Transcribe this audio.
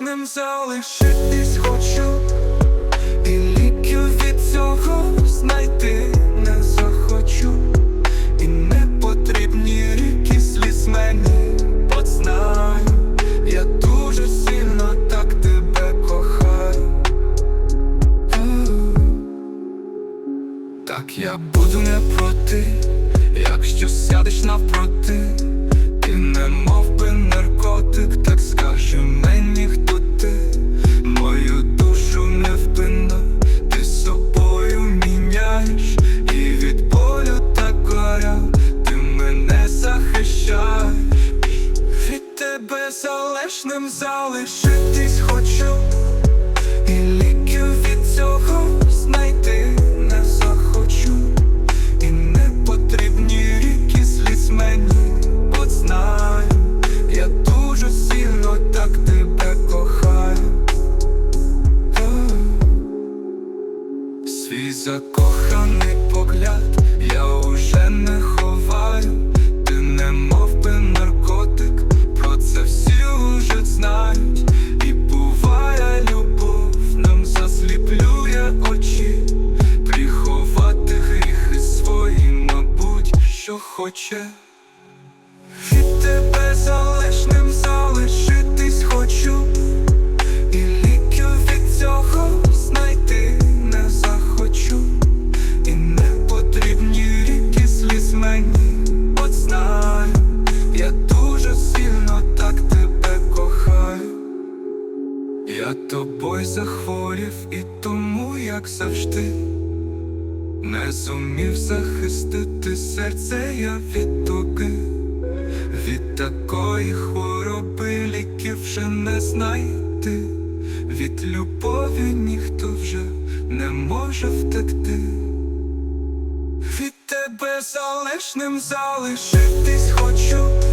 залежним залишитись хочу, і ліків від цього знайти не захочу, і не потрібні ріки сліз мені, От я дуже сильно так тебе кохаю. Так я буду не проти, якщо сядеш навпроти, залишитись хочу. І ліків від цього знайти не захочу, і не потрібні ріки сліз мені, от знаю, я дуже сильно так тебе кохаю. Свій закоханий погляд хоче. Від тебе залежним залишитись хочу, і ліків від цього знайти не захочу, і не потрібні ріки сліз мені, от знаю, я дуже сильно так тебе кохаю. Я тобою захворів і тому, як завжди, не зумів захистити серце я від туги. Від такої хвороби ліків вже не знайти, від любові ніхто вже не може втекти. Від тебе залежним залишитись хочу,